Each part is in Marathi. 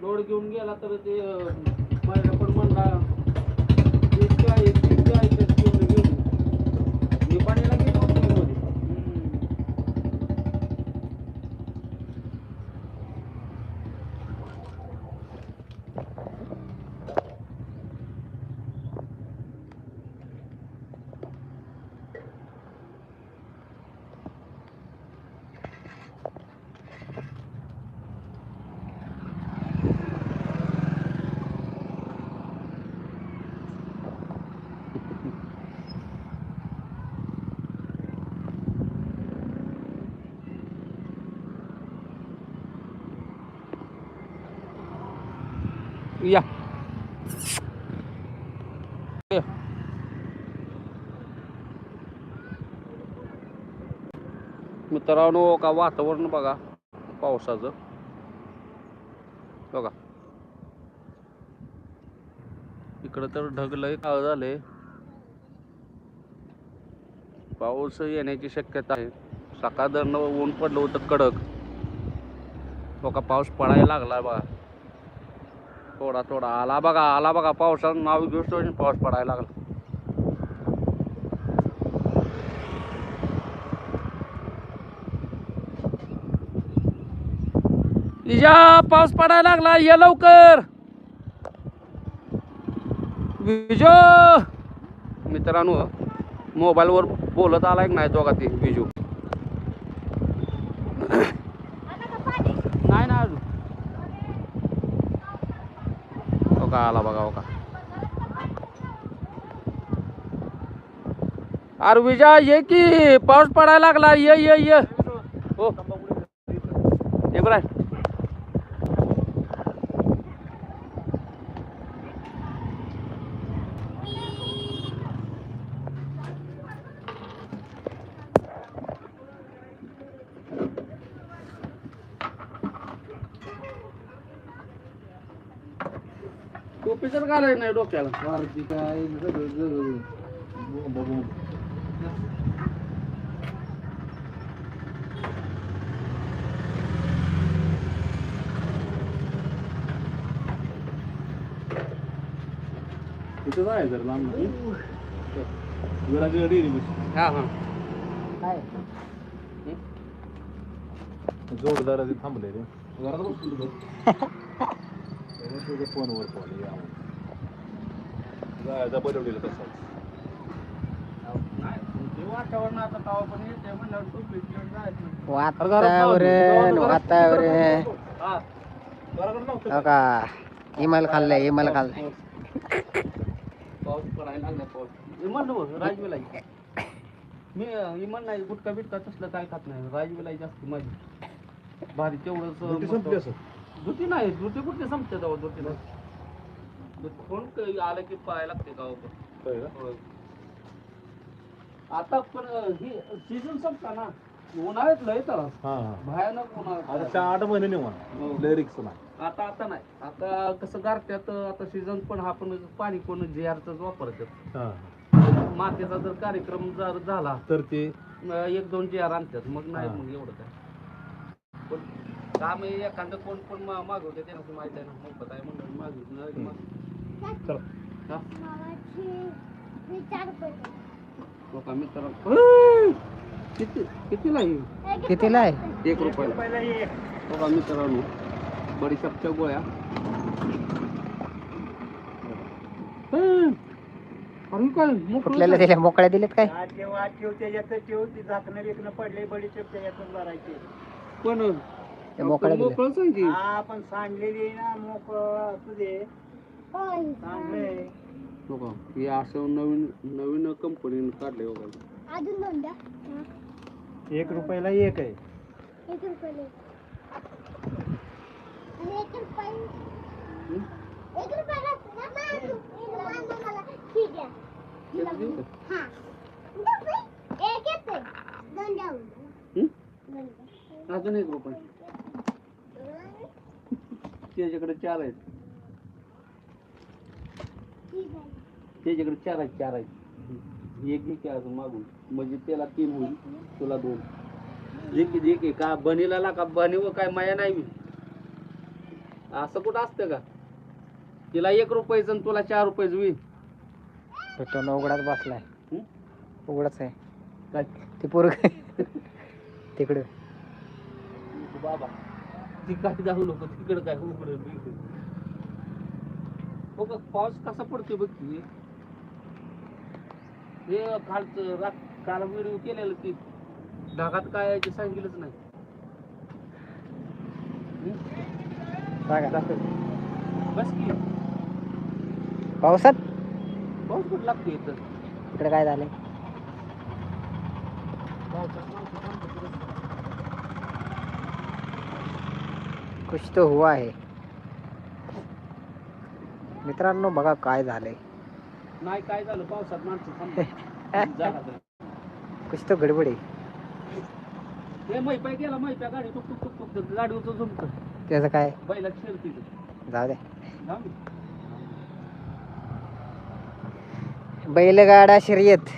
लोड घेऊन गेला तर ते पण म्हणला इतकं आहे इतकं आहे त्यात घेऊन घेऊन मी पाण्याला गेलो होतो मध्ये या. ये. मित्रांनो का वातावरण बघा पावसाचं. बघा. इकडं तर ढगलंही काळ झाले. पाऊस येण्याची शक्यता आहे. सकाळ दरनं ऊन पडलं होतं कडक. बघा पाऊस पडायला लागला बघा. थोडा थोडा. आला बघा आला बघा. पावसानं नाव घेऊ तो पाऊस पडायला लागला. इजा पाऊस पडायला लागला. ये लवकर. विजो. मित्रांनो मोबाईलवर बोलत आलाय की नाही दोघा ते विजू नाही ना अजून हो का आला बघा हो का? अरे विजा ये की पाऊस पडायला लागला. ये ये ये. हो. ये टोपी तर घालाय नाही डोक्याला. वरती काय सगळं सगळं. बोंब बोंब. इथं आहे जर लांब जरा गडी रे बस. हा हा. जोडदार आधी थांबले रे. तुझ्या फोनवर कॉल जायचा बनवलेलं तसं वातावरण आता कावा पण येते म्हणल्यावर जायचं. वातावरण वातावरण. हा. बरोबर नव्हतं हो का? इमाल खाल्लंय इमाल खाल्लंय. पाऊस. पडायला लागला पाऊस. राजवेलाई. मी नाही गुटखा बिटका तसलं काय खात नाही. राजवेलाई जास्त माझी. भारी ड्युटी तेवढंच संपली असं दुटी नाही दुटी कुठे संपते जाऊ दुटी फोन क- आलं की पाहायला लागते का? होय. आता पण ही सीझन संपला ना? उन्हाळ्यात लय तर हा. हा भयानक आता उन्हाळ्यात आठ महिने निवान हो. लय रिक्स नाही. आता आता नाही. आता कसं गारत्यात आता सीझन पण हा पण पाणी कोण जेआरच वापरतात. हा. मातेचा जर कार्यक्रम जर झाला तर ते एक दोन जेआर आणतात. मग नाही हा. मग एवढं काय. पण काम हे एखादं कोण पण मागवते त्यांना माहिती आहे ना? मोफत आहे म्हणून मागवत नाही मग. चला. हा? हो का? किती कितीला आहे? कितीला आहे? एक रुपयाला. हो का? मित्रांनो बडीशेपच्या गोळ्या. हं. अरे काय मोकळं कुठल्याला दिल्या मोकळ्या दिलेत काय? पण ते मोकळ्या दिल्या. मोकळच आहे की? आपण सांडलेली ना मोकळ तुझे चांगले हो का हे असं नवीन नवीन कंपनीने काढले हो का अजून दोन द्या एक रुपयाला एक आहे. एक रुपये आणि एक रुपये एक रुपयाला मामा, एक रुपयाला मला ठीक आहे. एक देऊ का? हा. एक येते दोन द्या हं? दोन द्या. अजून एक रुपये. त्याच्याकडे चार आहेत. त्याच्याकडे चार आहेत चार आहेत. एक घे की अजून मागून. म्हणजे त्याला तीन होईल तुला दोन. जे की जे की? का बनीला का? बनीवर काय माया नाही मी. असं कुठं असतं का? तिला एक रुपयाचं आणि तुला चार रुपयाचं होईल. उघडाच बसलाय? उघडाच आहे. काय? ते पोरग. तिकडं. बाबा. ती काय जाऊ नको तिकडे काय. हो का पाऊस कसा पडतोय बघ की. हे कालचं रात काल व्हिडिओ केलेलं की ढगात काय आहे ते सांगितलंच नाही. बस की. पावसात? पाऊस कुठं लागतो इथं? इकडे काय झालंय? कुछ तो हुआ है मित्रांनो बघा काय झालंय. नाही काय झालं? पावसात माणसं. कुछ तो गडबड आहे. मैपाय गेला मैप्या गाडी टुक टुक टुक टुक गाडीवरचं जमतं त्याचं काय? बैला जाऊ दे. बैलगाडा शर्यत?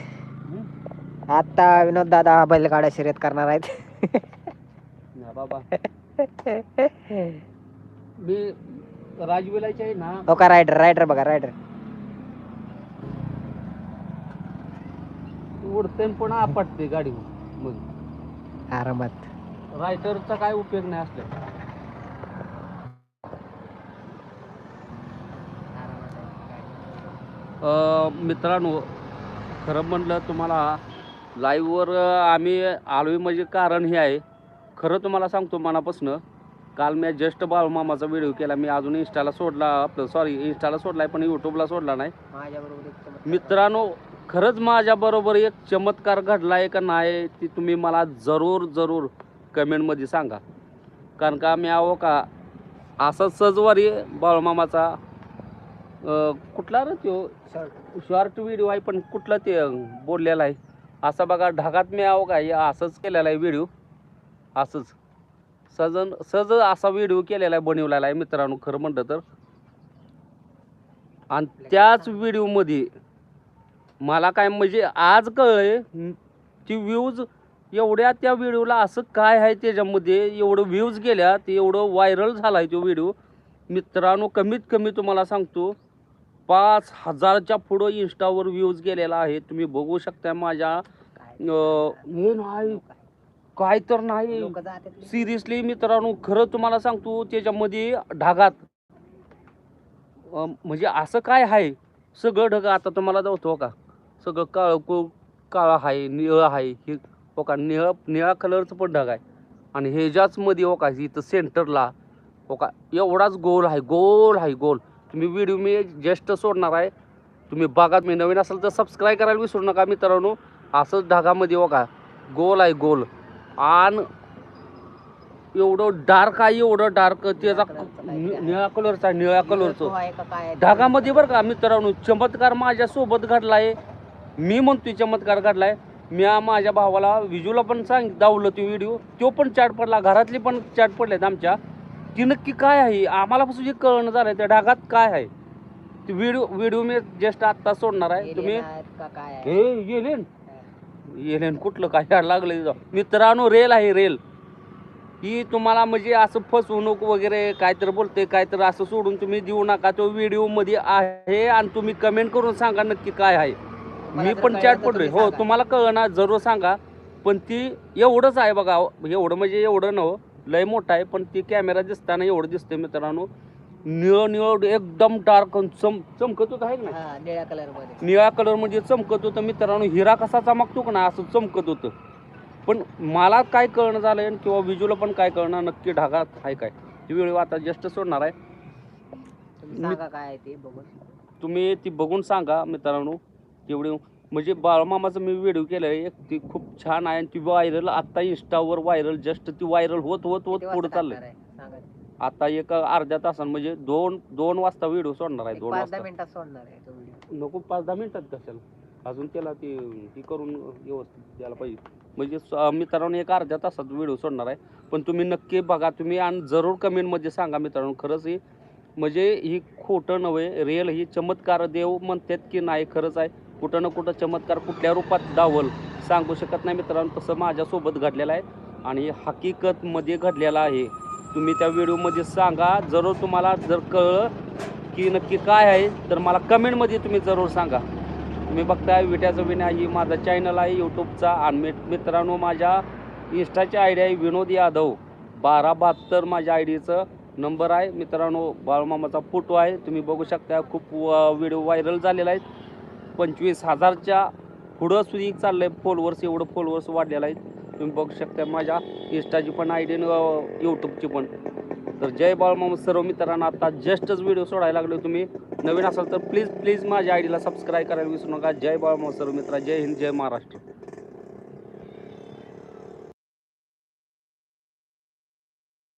आता विनोद दादा बैलगाडा शर्यत करणार आहेत. बाबा. मी राजविलाचे आहे ना. हो का रायडर रायडर बघा रायडर उडते पण आपटते गाडी मग. आरामात. रायटरचा काय उपयोग नाही असल्या. मित्रांनो खरं म्हणलं तुम्हाला लाईव्हवर आम्ही आलोय म्हणजे कारण हे आहे. खरं तुम्हाला सांगतो मनापासून काल मी जस्ट बाळूमामाचा व्हिडिओ केला. मी अजून इंस्टाला सोडला आपलं सॉरी इंस्टाला सोडलाय पण यूट्यूबला सोडला नाही. मित्रांनो खरंच माझ्याबरोबर एक चमत्कार घडला आहे का नाही ती तुम्ही मला जरूर जरूर कमेंटमध्ये सांगा. कारण का मी आहो का असा सजवारी बाळूमामाचा. कुठला रे तो शॉर्ट व्हिडिओ आहे पण कुठला ते बोललेला आहे. असा बघा ढगात मी आहो का हे असंच केलेला आहे व्हिडिओ असंच. सजन सहज असा व्हिडिओ केलेला आहे बनवलेला आहे मित्रांनो खरं म्हणलं तर. आणि त्याच व्हिडिओमध्ये मला काय म्हणजे आज कळलंय न- ती व्ह्यूज एवढ्या त्या व्हिडिओला असं काय आहे त्याच्यामध्ये एवढं व्ह्यूज गेल्या ते एवढं व्हायरल झाला आहे तो व्हिडिओ मित्रांनो कमीत कमी तुम्हाला सांगतो पाच हजारच्या पुढं इंस्टावर व्ह्यूज गेलेला आहे. तुम्ही बघू शकता माझ्या काय तर नाही. लोक जातात सिरियसली मित्रांनो खरं तुम्हाला सांगतो त्याच्यामध्ये ढगात अं, म्हणजे असं काय आहे? सगळं ढग आता तुम्हाला दावतो का सगळं काळ को काळं आहे निळं आहे हे हो का निळं निळ्या कलरचं पण ढग आहे. आणि ह्याच्याच मध्ये हो का इथं सेंटरला हो का एवढाच गोल आहे गोल आहे गोल. तुम्ही व्हिडिओ मी जस्ट सोडणार आहे. तुम्ही बघा मी नवीन असाल तर सबस्क्राईब करायला विसरू नका मित्रांनो. असंच ढगामध्ये हो का गोल आहे गोल. आणि एवढं डार्क आहे एवढं डार्क त्याचा नि- निळ्या कलरचा निळ्या कलरचं आहे आहे? ढगामध्ये बरं का मित्रांनो चमत्कार माझ्या सोबत घडलाय. मी म्हणतोय चमत्कार घडलाय. मी आ- माझ्या भावाला विजूला पण सांग दावलं ते व्हिडिओ तो पण चाट पडला घरातली पण चाट पडलेत आमच्या. ती नक्की काय आहे? आम्हाला पासून जे कळणं झालंय त्या ढगात काय आहे? ते व्हिडिओ व्हिडिओ मी जस्ट आत्ता सोडणार आहे. तुम्ही आहे? हे येलेन कुठलं काय लागलं मित्रांनो रेल आहे रेल. ही तुम्हाला म्हणजे असं फसवणूक वगैरे काहीतरी बोलते काहीतरी असं सोडून तुम्ही देऊ नका. तो व्हिडिओमध्ये आहे आणि तुम्ही कमेंट करून सांगा नक्की काय आहे. मी पण चॅट तर पडलोय हो. तुम्हाला कळणार जरूर सांगा. पण ती एवढंच आहे बघा एवढं म्हणजे एवढं नव लय मोठं आहे पण ती कॅमेरा दिसताना एवढं दिसते मित्रांनो. निळं निळं एकदम डार्क चम चमकत होत आहे का नाही? हा, निळ्या कलरमध्ये. निळ्या कलरमध्ये चमकत होतं. मित्रांनो हिरा कसा चमकतो का ना असं चमकत होतं. पण मला काय कळणं झालंय किंवा विजूला पण काय कळणार नक्की ढगात आहे काय? ती वेळ आता जस्ट सोडणार आहे. तुम्ही सांगा काय आहे ते बघून. तुम्ही ती बघून सांगा मित्रांनो तेवढी. म्हणजे बाळमामाचं मी व्हिडिओ केलं एक ती खूप छान आहे आणि ती व्हायरल आत्ता इंस्टावर व्हायरल जस्ट ती व्हायरल होत होत होत पुढे वाजता आता एक अर्ध्या तासानं म्हणजे दोन दोन वाजता व्हिडिओ सोडणार आहे एक दोन पाच वाजता. मिनिटात सोडणार आहे तो व्हिडिओ नको पाच दहा मिनिटात कशाला? अजून त्याला ते हे करून व्यवस्थित द्यायला पाहिजे. म्हणजे स- मित्रांनो एक अर्ध्या तासात व्हिडिओ सोडणार आहे. पण तुम्ही नक्की बघा तुम्ही आणि जरूर कमेंटमध्ये सांगा मित्रांनो. खरंच ही म्हणजे ही खोटं नव्हे रिअल ही चमत्कार देव म्हणतात की नाही खरंच आहे. कुठं ना कुठं चमत्कार कुठल्या रूपात दावल सांगू शकत नाही मित्रांनो तसं माझ्यासोबत घडलेलं आहे. आणि हकीकतमध्ये घडलेलं आहे. तुम्ही त्या व्हिडिओमध्ये सांगा. जरूर तुम्हाला जर कळलं की नक्की काय आहे तर मला कमेंटमध्ये तुम्ही जरूर सांगा. तुम्ही बघताय विट्याचं विना ही माझा चॅनल आहे यूट्यूबचा. आणि मित्रांनो माझ्या इंस्टाची आय डी आहे विनोद यादव. बारा बहात्तर माझ्या आय डीचं नंबर आहे. मित्रांनो बाळमामाचा फोटो आहे. तुम्ही बघू शकता खूप व्हिडिओ व्हायरल झालेला आहे. पंचवीस हजारच्या पुढं सुद्धा चाललं आहे फॉलोवर्स एवढं फॉलोवर्स वाढलेलं आहे. तुम्ही बघू शकता माझ्या इंस्टाची पण आय डी यूट्यूबची पण. तर जय बाळमाम सर्व मित्रांना आता जस्टच व्हिडिओ सोडायला लागलो तुम्ही. नवीन असाल तर प्लीज प्लीज माझ्या आय डीला सबस्क्राईब करायला विसरू नका. जय बाळमाम सर्व मित्रा जय हिंद जय महाराष्ट्र.